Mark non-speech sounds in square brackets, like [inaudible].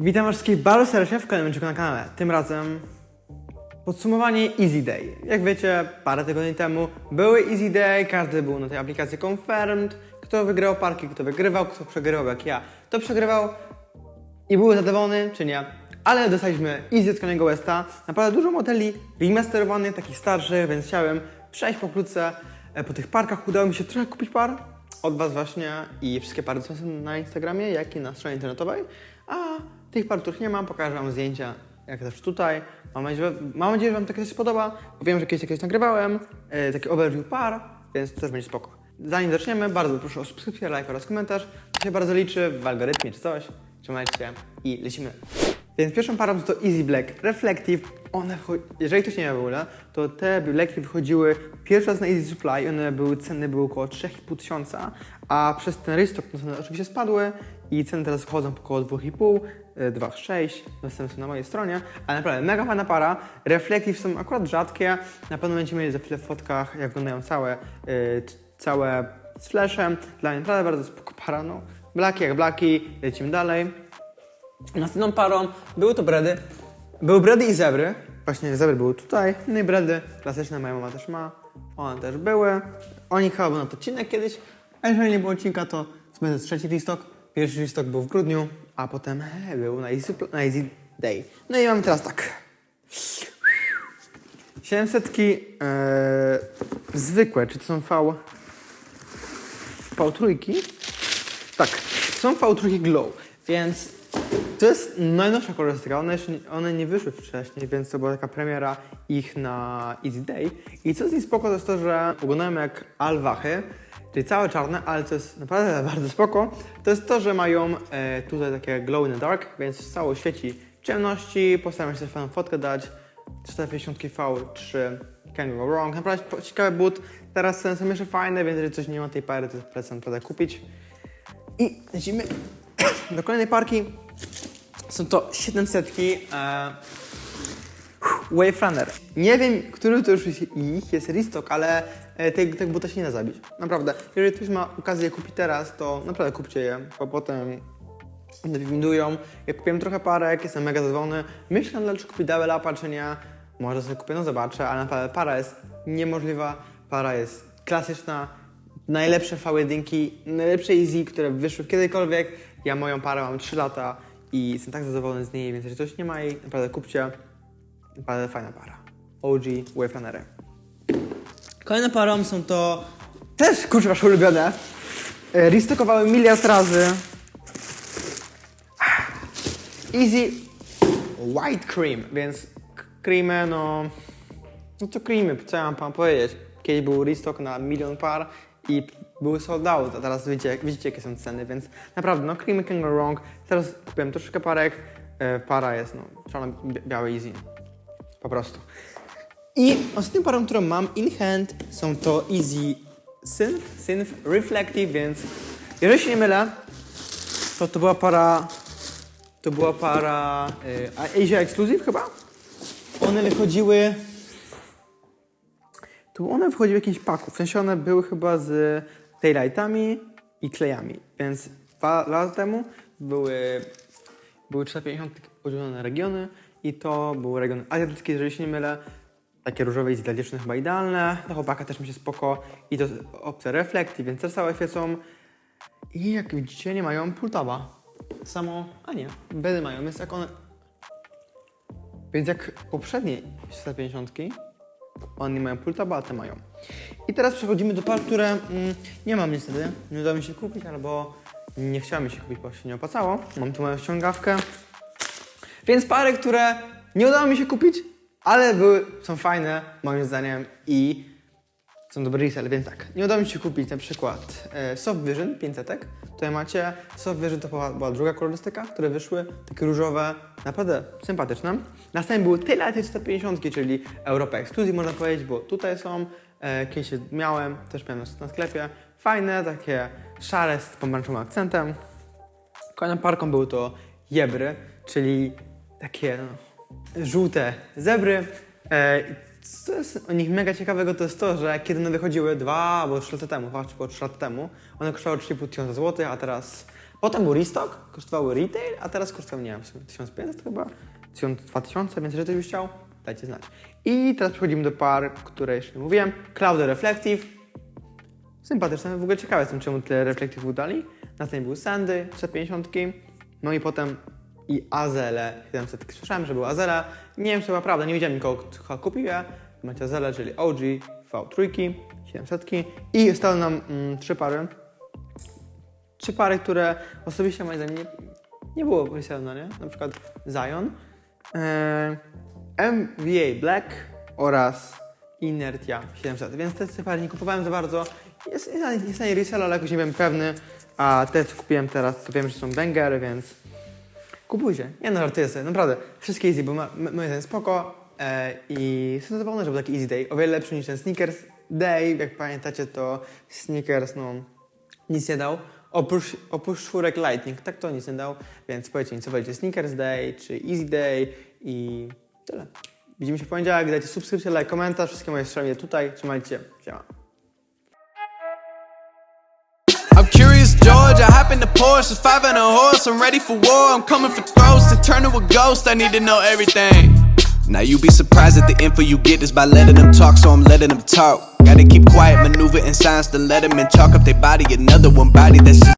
Witam wszystkich bardzo serdecznie w kolejnym odcinku na kanale. Tym razem podsumowanie Easy Day. Jak wiecie, parę tygodni temu były Easy Day, każdy był na tej aplikacji Confirmed. Kto wygrał parki, kto wygrywał, kto przegrywał jak ja, to przegrywał i był zadowolony, czy nie. Ale dostaliśmy Easy od Kaniego Westa. Naprawdę dużo modeli remasterowanych, takich starszych, więc chciałem przejść pokrótce e, po tych parkach. Udało mi się trochę kupić par od Was właśnie i wszystkie pary są na Instagramie, jak i na stronie internetowej. A tych par, których nie mam, pokażę Wam zdjęcia, jak też tutaj. Mam nadzieję, że, mam nadzieję, że Wam takie coś się podoba. Wiem, że kiedyś jakieś nagrywałem, e, taki overview par, więc to też będzie spoko. Zanim zaczniemy, bardzo proszę o subskrypcję, like oraz komentarz. To się bardzo liczy w algorytmie czy coś. Trzymajcie się i lecimy. Więc pierwszą parą to Easy Black Reflective. One jeżeli ktoś nie wie w ogóle, to te Blacki wychodziły pierwszy raz na Easy Supply i one były, ceny były około 3,5 tysiąca, a przez ten restock no, ceny oczywiście spadły i ceny teraz chodzą około 2,5, e, 2,6, następne są na mojej stronie, ale naprawdę mega fajna para. Reflective są akurat rzadkie, na pewno będziemy mieli za chwilę w fotkach, jak wyglądają całe, e, c- całe z flashem. Dla mnie naprawdę bardzo spoko para, no. Blaki jak blaki, lecimy dalej. Następną parą były to bredy. Były bredy i zebry. Właśnie zebry były tutaj. No i bredy klasyczne moja mama też ma. One też były. Oni chyba na odcinek kiedyś. A jeżeli nie było odcinka, to będzie trzeci listok. Pierwszy listok był w grudniu, a potem e, był na Easy, na easy Day. No i mamy teraz tak. 700 e, zwykłe, czy to są V? V3? Tak, są V3 Glow, więc to jest najnowsza kolorystyka. One, one nie wyszły wcześniej, więc to była taka premiera ich na Easy Day. I co z nich spoko, to jest to, że wyglądają jak alwachy, czyli całe czarne, ale co jest naprawdę [laughs] bardzo spoko, to jest to, że mają e, tutaj takie glow in the dark, więc cało świeci ciemności. Postaram się fajną fotkę dać. 450 V3 Can't go wrong. Naprawdę ciekawy but. Teraz są jeszcze fajne, więc jeżeli coś nie ma tej pary, to polecam naprawdę kupić. I lecimy [coughs] do kolejnej parki. Są to 700 e, Wave Runner. Nie wiem, który to już ich jest restock, ale e, tego, buta się nie da zabić. Naprawdę. Jeżeli ktoś ma okazję kupić teraz, to naprawdę kupcie je, bo potem windują. Ja kupiłem trochę parek, jestem mega zadowolony. Myślę nadal, czy kupić Double Upa, czy nie. Może sobie kupię, no zobaczę, ale naprawdę para jest niemożliwa. Para jest klasyczna. Najlepsze V1, najlepsze Easy, które wyszły kiedykolwiek. Ja moją parę mam 3 lata i jestem tak zadowolony z niej, więc jeżeli ktoś nie ma jej, naprawdę kupcie. Naprawdę fajna para. OG Runnery. Kolejną parą są to też kurczę wasze ulubione. E, Restockowały miliard razy. Easy White Cream, więc creamy, no... No to creamy, co ja mam panu powiedzieć. Kiedyś był restock na milion par i były sold out, a teraz widzicie, widzicie jakie są ceny, więc naprawdę, no creamy can go wrong. Teraz kupiłem troszeczkę parek, e, para jest, no, czarno-białe easy. Po prostu. I ostatnią parą, którą mam in hand są to Easy Synth, Synth Reflective, więc jeżeli się nie mylę, to to była para, to była para y, Asia Exclusive chyba? One wychodziły, to one wychodziły w jakimś paku, w sensie one były chyba z taillightami i klejami, więc dwa lata temu były, były 450 podzielone na regiony i to był region azjatycki, jeżeli się nie mylę, takie różowe i dla chyba idealne, dla chłopaka też mi się spoko i to opcja reflekty, więc też całe świecą i jak widzicie nie mają pultawa. Samo, a nie, bedy mają, więc jak one... Więc jak poprzednie 450 one nie mają pultaba, a te mają. I teraz przechodzimy do par, które mm, nie mam niestety, nie udało mi się kupić, albo nie chciałem się kupić, bo się nie opłacało. Mam tu moją ściągawkę. Więc pary, które nie udało mi się kupić, ale były, są fajne moim zdaniem i są dobry resell, więc tak. Nie udało mi się kupić na przykład e, Soft Vision 500. Tutaj macie Soft Vision to była, była druga kolorystyka, które wyszły, takie różowe, naprawdę sympatyczne. Następnie były tyle te 450, czyli Europa Exclusive można powiedzieć, bo tutaj są, e, kiedyś je miałem, też miałem na, sklepie. Fajne, takie szare z pomarańczowym akcentem. Kolejną parką były to jebry, czyli takie żółte zebry. E, Co jest o nich mega ciekawego, to jest to, że kiedy one wychodziły dwa albo trzy lata temu, chyba było trzy lata temu, one kosztowały 3,5 tysiąca złotych, a teraz... Potem był restock, kosztowały retail, a teraz kosztowały, nie wiem, w sumie 1500 chyba, 1000, 2000, więc jeżeli ktoś chciał, dajcie znać. I teraz przechodzimy do par, które jeszcze nie mówiłem. Cloud Reflective, sympatyczne, w ogóle ciekawe jestem, czemu tyle reflektywów dali. Następnie był Sandy, 350, no i potem i Azele 700. Słyszałem, że był Azela, nie wiem, czy to była prawda, nie widziałem nikogo, kto kupił je. Macie Azele, czyli OG, V3, 700 i zostały nam mm, trzy pary. Trzy pary, które osobiście moim zdaniem nie, nie było wysłane, nie? Na przykład Zion, e, MVA Black oraz Inertia 700, więc te trzy pary nie kupowałem za bardzo. Jest, jest, jest na nie resell, ale jakoś nie byłem pewny, a te co kupiłem teraz, to wiem, że są bangery, więc kupujcie. Nie no, żartuję sobie, naprawdę. Wszystkie easy, bo ma- m- moim spoko e, i jestem zadowolony, że był taki easy day. O wiele lepszy niż ten sneakers day. Jak pamiętacie, to sneakers, no, nic nie dał. Oprócz, oprócz czwórek Lightning, tak to nic nie dał, więc powiedzcie mi, co wolicie, Sneakers Day czy Easy Day i tyle. Widzimy się w poniedziałek, dajcie subskrypcję, like, komentarz, wszystkie moje strony tutaj, trzymajcie się, siema. I'm curious, in the Porsche, five and a horse. I'm ready for war. I'm coming for throats to turn to a ghost. I need to know everything. Now you be surprised at the info you get is by letting them talk, so I'm letting them talk. Gotta keep quiet, maneuver in silence to let them in. Talk up their body, another one body that's